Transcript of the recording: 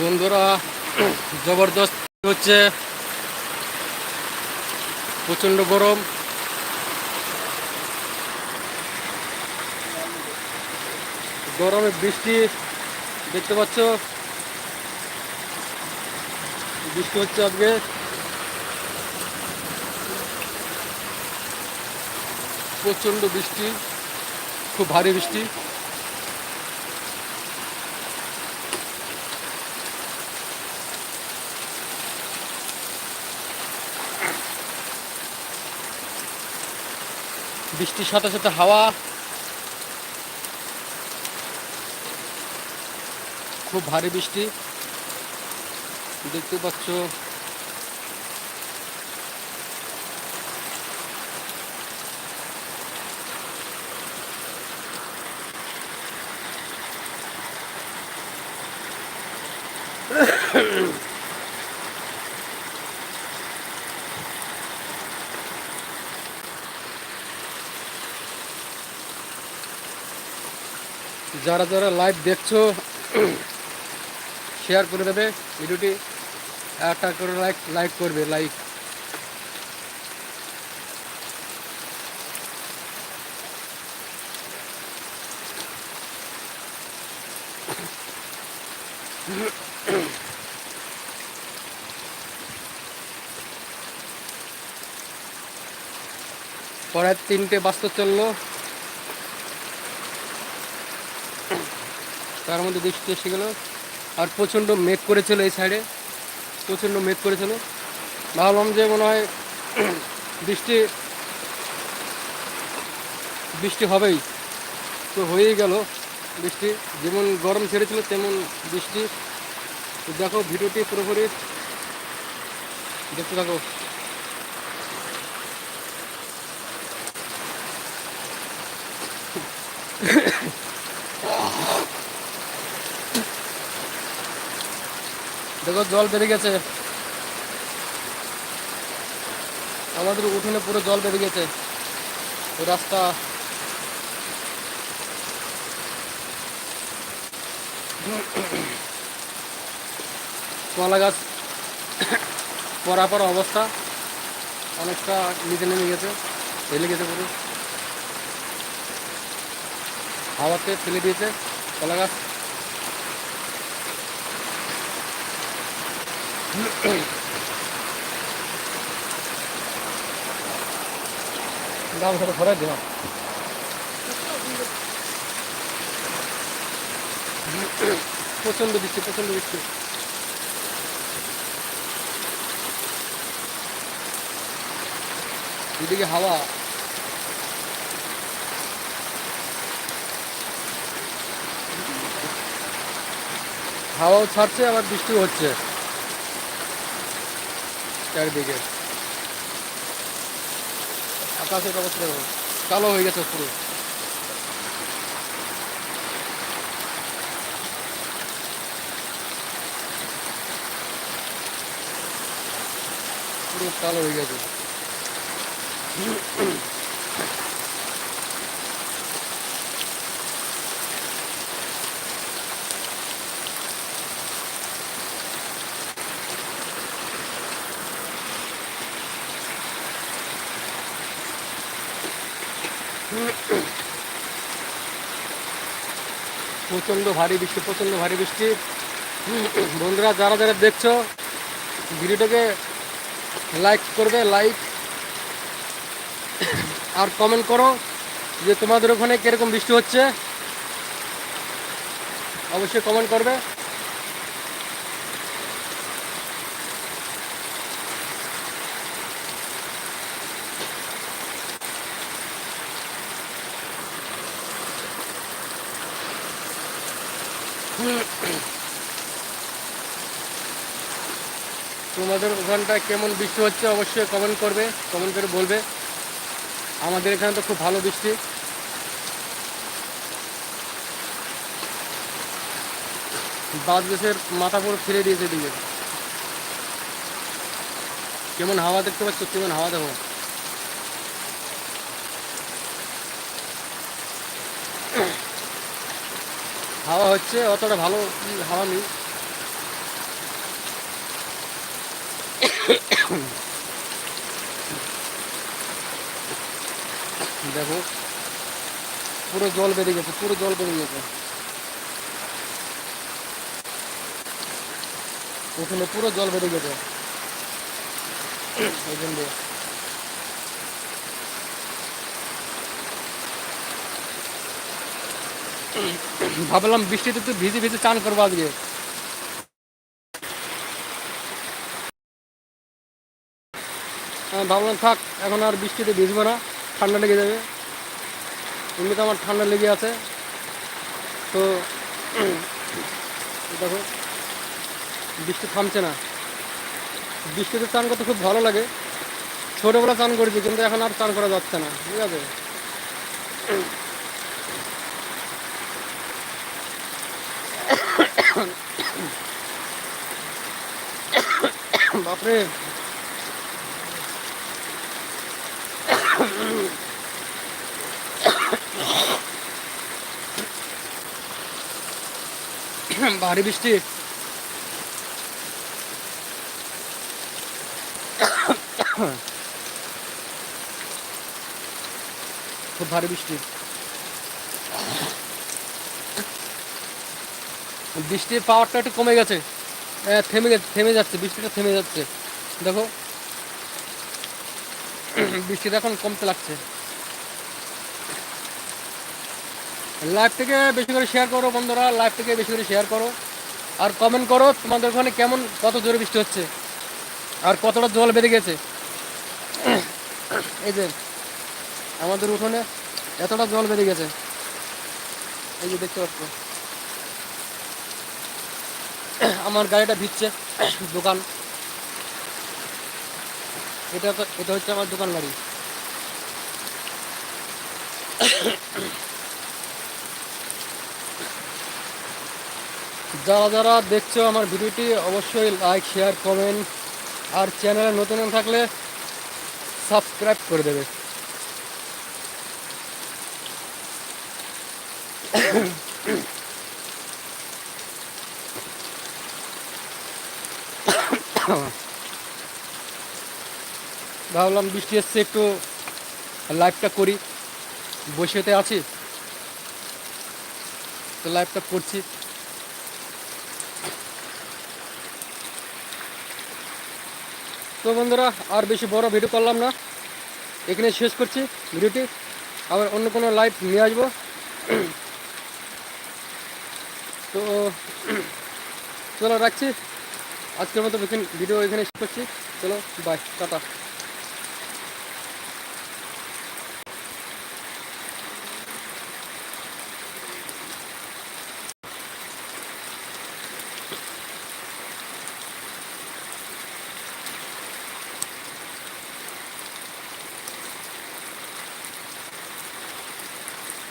বন্ধুরা জবরদস্ত হচ্ছে। প্রচণ্ড গরম। গরমে বৃষ্টি দেখতে পাচ্ছ। বৃষ্টি হচ্ছে আজকে। প্রচণ্ড বৃষ্টি খুব ভারী বৃষ্টি। বৃষ্টির সাথে সাথে হাওয়া। খুব ভারী বৃষ্টি। দেখতে পাচ্ছ যারা যারা লাইভ দেখছ শেয়ার করে দেবে। ভিডিওটি একটা করে লাইক লাইক করবে লাইক পরে তিনটে বাস্তব চলল। তার মধ্যে বৃষ্টি এসে গেল। আর প্রচণ্ড মেঘ করেছিল এই সাইডে প্রচণ্ড মেঘ করেছিল। ভাবলাম যে মনে হয় বৃষ্টি বৃষ্টি হবেই। তো হয়েই গেল বৃষ্টি। যেমন গরম ছেড়েছিল, তেমন বৃষ্টি। দেখো ভিডিওটি পুরোপুরি দেখতে থাকো। দেখো, জল বেড়ে গেছে। আমাদের উঠোনে পুরো জল বেড়ে গেছে। রাস্তা। কলা গাছ পরা পরা অবস্থা। অনেকটা নিচে নেমে গেছে, ফেলে গেছে পুরো। হাওয়াতে ফেলে দিয়েছে কলা গাছ। দাম সেটা ঘরে দেওয়া প্রচণ্ড বৃষ্টি প্রচণ্ড বৃষ্টি এদিকে হাওয়া। হাওয়াও ছাড়ছে, আবার বৃষ্টিও হচ্ছে। চারিদিকে। আকাশের অবস্থা কালো হয়ে গেছে পুরো। পুরো কালো হয়ে গেছে। প্রচণ্ড ভারী বৃষ্টি, প্রচণ্ড ভারী বৃষ্টি। বন্ধুরা, যারা যারা দেখছ, ভিডিওটাকে লাইক করবে লাইক আর কমেন্ট করো যে তোমাদের ওখানে কীরকম বৃষ্টি হচ্ছে। অবশ্যই কমেন্ট করবে। তোমাদের ওখানটায় কেমন বৃষ্টি হচ্ছে অবশ্যই কমেন্ট করবে কমেন্ট করে বলবে। আমাদের এখানে তো খুব ভালো বৃষ্টি। বাদ দেশের মাথা পুরো ফিরে দিয়েছে দিকে কেমন হাওয়া দেখতে পাচ্ছ? কেমন হাওয়া দেখো। হাওয়া হচ্ছে, অতটা ভালো হাওয়া নেই। দেখো, পুরো জল বেরিয়ে গেছে, পুরো জল বেরিয়ে গেছে। ওখানে পুরো জল বেরিয়ে গেছে। ওইখান দিয়ে ভাবলাম বৃষ্টিতে তো ভিজে ভিজে চান করব আজকে। আমি ভাবলাম থাক, এখন আর বৃষ্টিতে ভিজবো না, ঠান্ডা লেগে যাবে। এমনি তো আমার ঠান্ডা লেগে আছে। তো দেখো, বৃষ্টি থামছে না। বৃষ্টিতে চান করতে খুব ভালো লাগে। ছোটোবেলা চান করেছি, কিন্তু এখন আর চান করা যাচ্ছে না, ঠিক আছে? বাপরে। ভারী বৃষ্টি। খুব ভারী বৃষ্টি। বৃষ্টির পাওয়ারটা একটু কমে গেছে। থেমে থেমে যাচ্ছে, বৃষ্টিটা থেমে যাচ্ছে। দেখো। বৃষ্টিটা এখন কমতে লাগছে। লাইভ থেকে বেশি করে শেয়ার করো বন্ধুরা লাইভ থেকে বেশি করে শেয়ার করো। আর কমেন্ট করো তোমাদের ওখানে কেমন, কত জোরে বৃষ্টি হচ্ছে। আর কতটা জল বেড়ে গেছে। এই যে, আমাদের উঠোনে এতটা জল বেড়ে গেছে। এই যে দেখতে পাচ্ছ। আমার গাড়িটা ভিজছে, দোকান। এটা এটা হচ্ছে আমার দোকান গাড়ি যারা যারা দেখছ আমার ভিডিওটি, অবশ্যই লাইক শেয়ার কমেন্ট আর চ্যানেলে নতুন থাকলে সাবস্ক্রাইব করে দেবে। ভাবলাম বৃষ্টি এসছে, একটু লাইভটা করি। বসেতে আছি। তো লাইভটা করছি। তো বন্ধুরা, আর বেশি বড় ভিডিও করলাম না। এখানে শেষ করছি ভিডিওটি। আবার অন্য কোনো লাইভ নিয়ে আসব। তো, চলো রাখছি। আজকের মতো ভিডিও এখানে করছি। চলো বাই টাটা।